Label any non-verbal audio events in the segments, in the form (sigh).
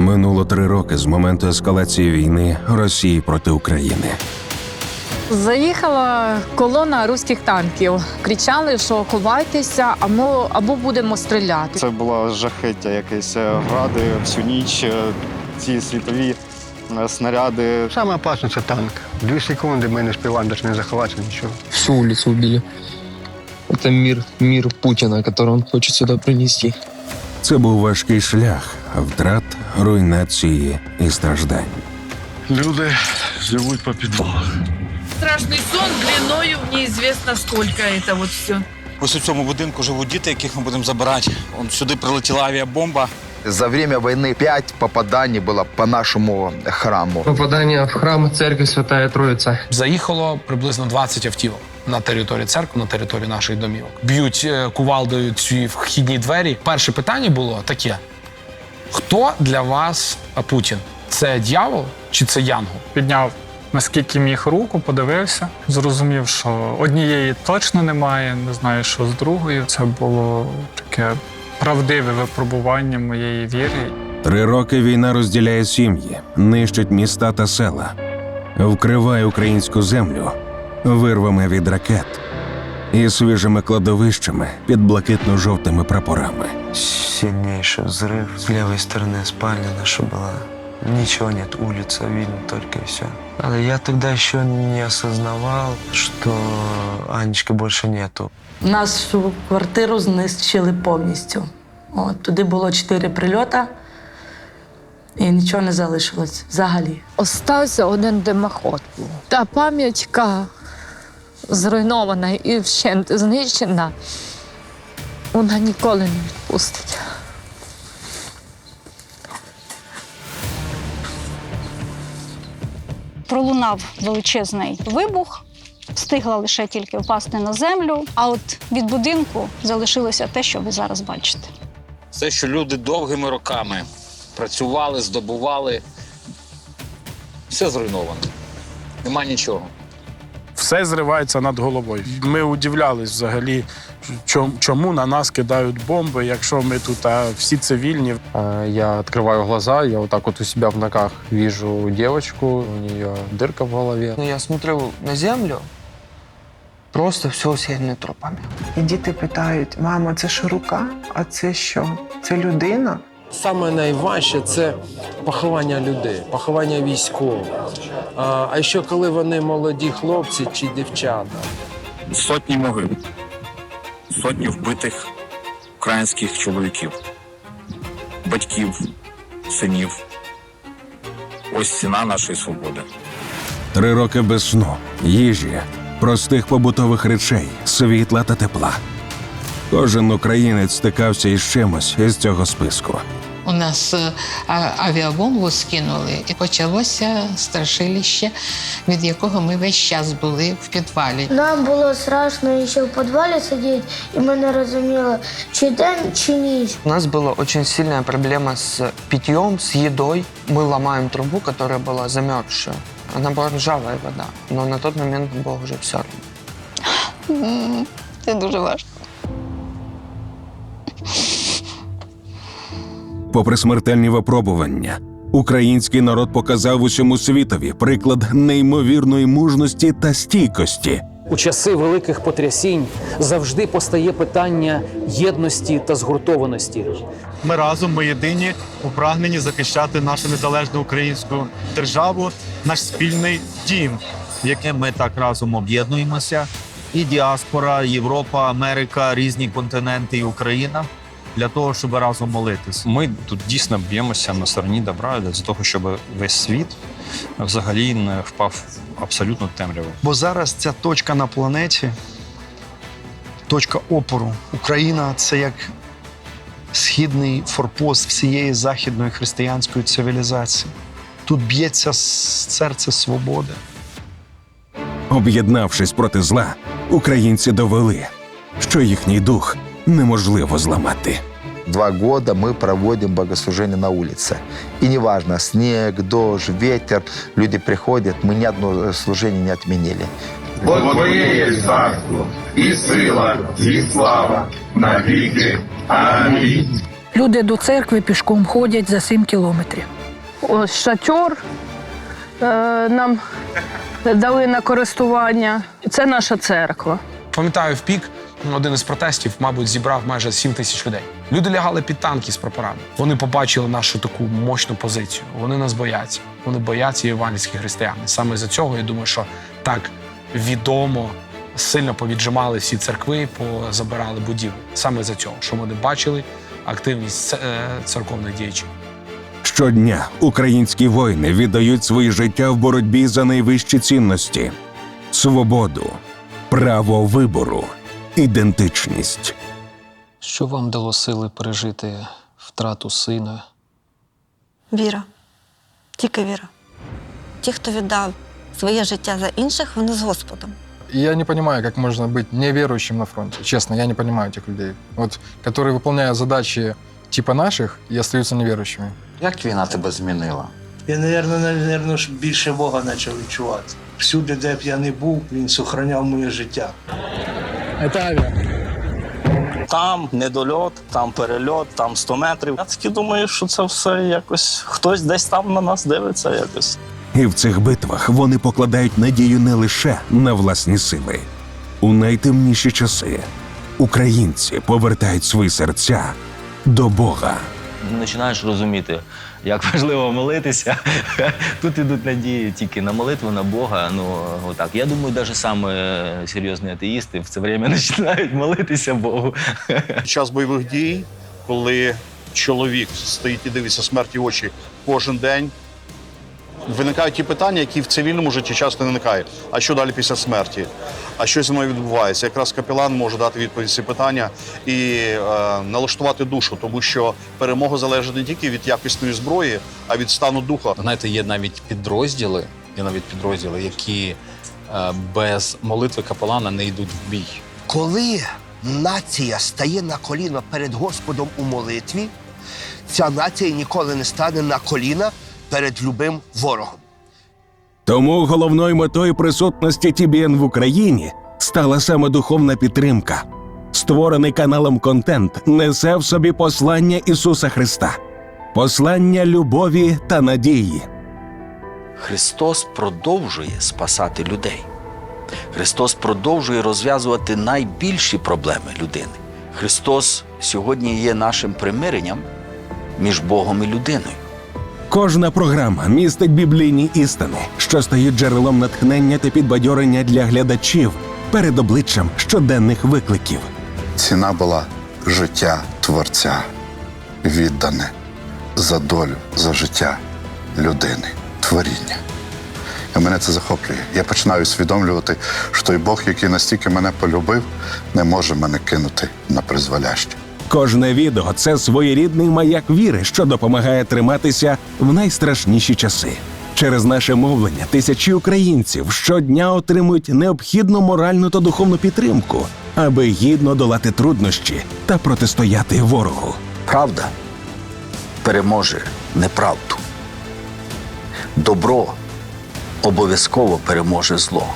Минуло три роки з моменту ескалації війни Росії проти України. Заїхала колона руських танків. Кричали, що ховайтеся, або, або будемо стріляти. Це було жахиття якесь е, гради всю ніч, е, ці світові е, снаряди. Саме опасне це танк. Дві секунди ми не співаємо навіть не заховатися нічого. всю улицу убили. Это мир, мир Путина, который он хочет сюда принести. Це був важкий шлях втрат, руйнації і страждань. Люди живуть по підвалах. страшный сон длиною в неизвестно сколько это вот все. Ось у цьому будинку живуть діти, яких ми будемо забирати. Он сюди прилетіла авіабомба. За время войны пять попаданий было по нашему храму. Попадание в храм церкви Святая Троица. Заїхало приблизно 20 автівок на території церкви, на території наших домівок. Б'ють е, кувалдою ці вхідні двері. Перше питання було таке: хто для вас Путін? Це дьявол чи це янгол? підняв наскільки міг руку, подивився, зрозумів, що однієї точно немає, не знаю, що з другою. Це було таке правдиве випробування моєї віри. Три роки війна розділяє сім'ї, нищить міста та села, вкриває українську землю вирвами від ракет і свіжими кладовищами під блакитно-жовтими прапорами. Сильнейший взрыв. С левой стороны спальня наша была. Ничего нет, улица видно только и все. Я тогда еще не осознавал, что Анечки больше нету. Нашу квартиру знищили повністю. От, туди було чотири прильота, і нічого не залишилось взагалі. Остався один димоход. був. Та пам'ятка зруйнована і вщент знищена. Вона ніколи не відпустить. пролунав величезний вибух. Встигла лише тільки впасти на землю. А от від будинку залишилося те, що ви зараз бачите. Все, що люди довгими роками працювали, здобували. Все зруйновано. Нема нічого. Все зривається над головою. Ми удивлялись взагалі, чому на нас кидають бомби, якщо ми тут а всі цивільні. Я открываю глаза, я вот так вот у себя в ногах вижу девочку, у нее дырка в голове. Ну, Я смотрю на землю, просто все усеяно трупами. І діти питають: мама, це що рука? А це що? Це людина? Саме найважче це поховання людей, поховання військових. А, ще коли вони молоді хлопці чи дівчата. Сотні могил, сотні вбитих українських чоловіків, батьків, синів. Ось ціна нашої свободи. Три роки без сну, їжі, простих побутових речей, світла та тепла. Кожен українець стикався із чимось із цього списку У нас е, авіабомбу скинули, і почалося страшилище, від якого ми весь час були в підвалі. Нам було страшно ще в підвалі сидіти, і ми не розуміли, чи день, чи ніч. У нас была очень сильная проблема с питьем, с едой. Мы ломаем трубу, которая была замерзшая. Она была ржавая вода, но на тот момент было уже все. Це дуже важко. Попри смертельні випробування, український народ показав усьому світові приклад неймовірної мужності та стійкості. У часи великих потрясінь завжди постає питання єдності та згуртованості. Ми разом, ми єдині у прагненні захищати нашу незалежну українську державу, наш спільний дім, яким ми так разом об'єднуємося. І діаспора, Європа, Америка, різні континенти і Україна для того, щоб разом молитись. Ми тут дійсно б'ємося на стороні добра для того, щоб весь світ взагалі не впав абсолютно в темряву. Бо зараз ця точка на планеті, точка опору. Україна це як східний форпост всієї західної християнської цивілізації. Тут б'ється серце свободи. Об'єднавшись проти зла, українці довели, що їхній дух неможливо зламати. Два года мы проводим богослужение на улице. И неважно, снег, дождь, ветер, люди приходят, мы ни одно служение не отменили. Бо Твоє є царство, і сила, і слава навіки. Амінь. Люди до церкви пішком ходять за 7 кілометрів. Ось шатер е, нам дали на користування. Це наша церква. Пам'ятаю, в пік один із протестів, мабуть, зібрав майже 7 тисяч людей. Люди лягали під танки з прапорами. Вони побачили нашу таку мощну позицію. Вони нас бояться. Вони бояться євангельських християн. І Саме за цього я думаю, що так відомо сильно повіджимали всі церкви, позабирали будівлі. Саме за цього, що вони бачили активність е, церковних діячів. Щодня українські воїни віддають свої життя в боротьбі за найвищі цінності: свободу, право вибору, ідентичність. Що вам дало сили пережити втрату сина? Віра. Тільки віра. Ті, хто віддав своє життя за інших, вони з Господом. Я не понимаю, как можно быть неверующим на фронте. Честно, я не понимаю этих людей. Вот, которые выполняют задачи типа наших и остаются неверующими. Як війна тебе змінила? Я, напевно, більше Бога почав відчувати. Всюди, де б я не був, він сохраняв моє життя. Там недольот, там перельот, там 100 метрів. Я таки думаю, що це все якось хтось десь там на нас дивиться якось. І в цих битвах вони покладають надію не лише на власні сили. У найтемніші часи українці повертають свої серця до Бога. Починаєш розуміти, як важливо молитися. (laughs) Тут ідуть надії тільки на молитву, на Бога. Ну отак. Я думаю, навіть саме серйозні атеїсти в це время (laughs) починають молитися Богу. (laughs) Час бойових дій, коли чоловік стоїть і дивиться смерті в очі кожен день, виникають ті питання, які в цивільному житті часто не виникають. А що далі після смерті? А що зі мною відбувається? Якраз капелан може дати відповідь ці питання і е, налаштувати душу, тому що перемога залежить не тільки від якісної зброї, а від стану духа. Знаєте, є навіть підрозділи, є навіть підрозділи, які е, без молитви капелана не йдуть в бій. Коли нація стає на коліна перед Господом у молитві, ця нація ніколи не стане на коліна перед любим ворогом. Тому головною метою присутності TBN в Україні стала саме духовна підтримка. Створений каналом контент несе в собі послання Ісуса Христа, послання любові та надії. Христос продовжує спасати людей. Христос продовжує розв'язувати найбільші проблеми людини. Христос сьогодні є нашим примиренням між Богом і людиною. Кожна програма містить біблійні істини, що стають джерелом натхнення та підбадьорення для глядачів перед обличчям щоденних викликів. Ціна була життя Творця, віддане за долю, за життя людини, творіння. І мене це захоплює. Я починаю усвідомлювати, що той Бог, який настільки мене полюбив, не може мене кинути на призволяще. Кожне відео це своєрідний маяк віри, що допомагає триматися в найстрашніші часи. Через наше мовлення тисячі українців щодня отримують необхідну моральну та духовну підтримку, аби гідно долати труднощі та протистояти ворогу. Правда переможе неправду. Добро обов'язково переможе зло.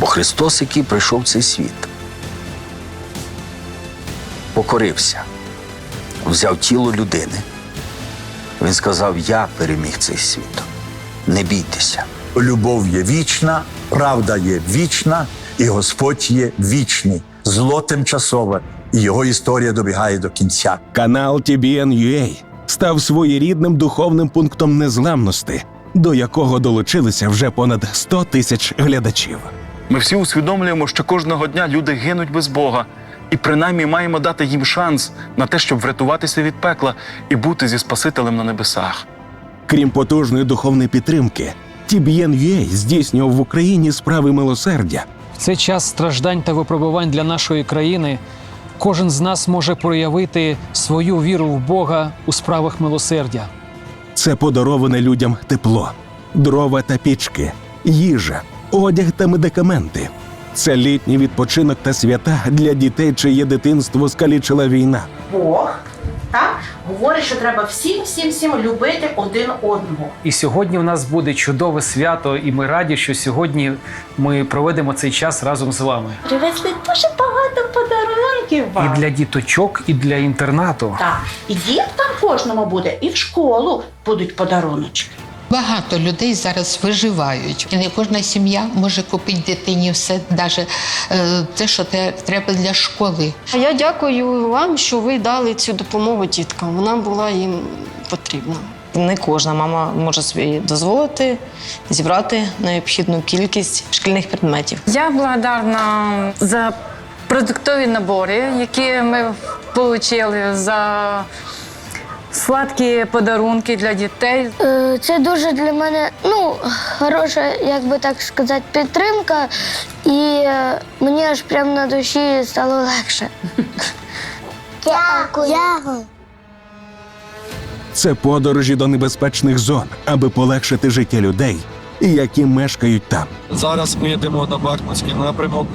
Бо Христос, який прийшов в цей світ, покорився, взяв тіло людини. Він сказав: Я переміг цей світ. Не бійтеся. Любов є вічна, правда є вічна, і Господь є вічний. Зло тимчасове, і його історія добігає до кінця. Канал TBN.UA став своєрідним духовним пунктом незламності, до якого долучилися вже понад 100 тисяч глядачів. Ми всі усвідомлюємо, що кожного дня люди гинуть без Бога, і принаймні маємо дати їм шанс на те, щоб врятуватися від пекла і бути зі Спасителем на небесах. Крім потужної духовної підтримки, TBN.UA здійснював в Україні справи милосердя. В цей час страждань та випробувань для нашої країни кожен з нас може проявити свою віру в Бога у справах милосердя. Це подароване людям тепло, дрова та пічки, їжа, одяг та медикаменти. Це літній відпочинок та свята для дітей, чиє дитинство скалічила війна. Бог так говорить, що треба всім, всім, всім любити один одного. І сьогодні у нас буде чудове свято, і ми раді, що сьогодні ми проведемо цей час разом з вами. Привезли дуже багато подарунків. І для діточок, і для інтернату. Так, і діткам кожному буде, і в школу будуть подаруночки. Багато людей зараз виживають, і не кожна сім'я може купити дитині все, навіть те, що треба для школи. А я дякую вам, що ви дали цю допомогу діткам. Вона була їм потрібна. Не кожна мама може собі дозволити зібрати необхідну кількість шкільних предметів. Я благодарна за продуктові набори, які ми отримали, за сладкі подарунки для дітей. Е, Це дуже для мене ну, хороша, як би так сказати, підтримка, і е, мені аж прямо на душі стало легше. (laughs) Дякую. Дякую. Це подорожі до небезпечних зон, аби полегшити життя людей, які мешкають там. Зараз ми йдемо на Бахмутський напрямок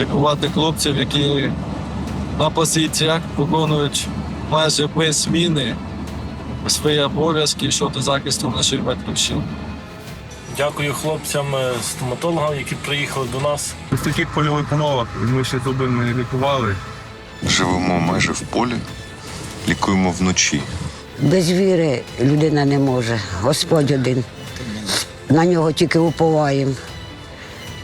лікувати хлопців, які на позиціях виконують майже без зміни свої обов'язки щодо захисту нашої батьківщини. Дякую хлопцям, е, стоматологам, які приїхали до нас. В таких польових умовах ми ще зуби не лікували. Живемо майже в полі, лікуємо вночі. Без віри людина не може. Господь один. На нього тільки уповаємо.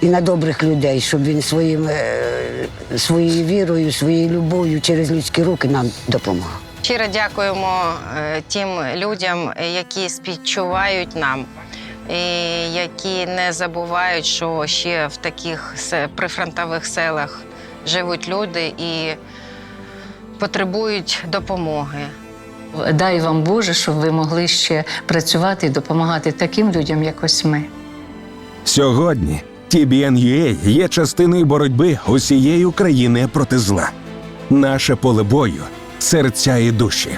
І на добрих людей, щоб він своїм, е, своєю вірою, своєю любов'ю через людські руки нам допомагав. Щиро дякуємо е, тим людям, які співчувають нам, і які не забувають, що ще в таких прифронтових селах живуть люди і потребують допомоги. Дай вам Боже, щоб ви могли ще працювати і допомагати таким людям, як ось ми. Сьогодні TBN.UA є частиною боротьби усієї України проти зла. Наше поле бою серця і душі.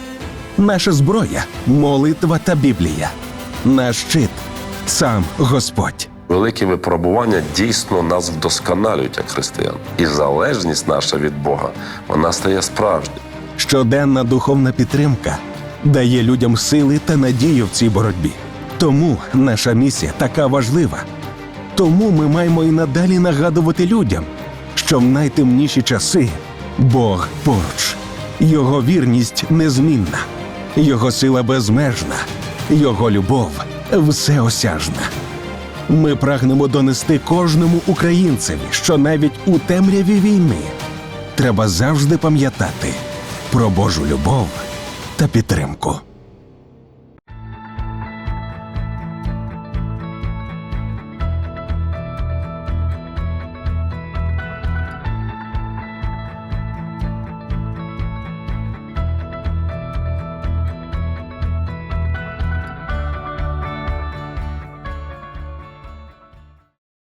Наша зброя молитва та Біблія. Наш щит сам Господь. Великі випробування дійсно нас вдосконалюють як християн. І залежність наша від Бога вона стає справжньою. Щоденна духовна підтримка дає людям сили та надію в цій боротьбі. Тому наша місія така важлива. Тому ми маємо і надалі нагадувати людям, що в найтемніші часи Бог поруч, Його вірність незмінна, Його сила безмежна, Його любов всеосяжна. Ми прагнемо донести кожному українцеві, що навіть у темряві війни треба завжди пам'ятати про Божу любов та підтримку.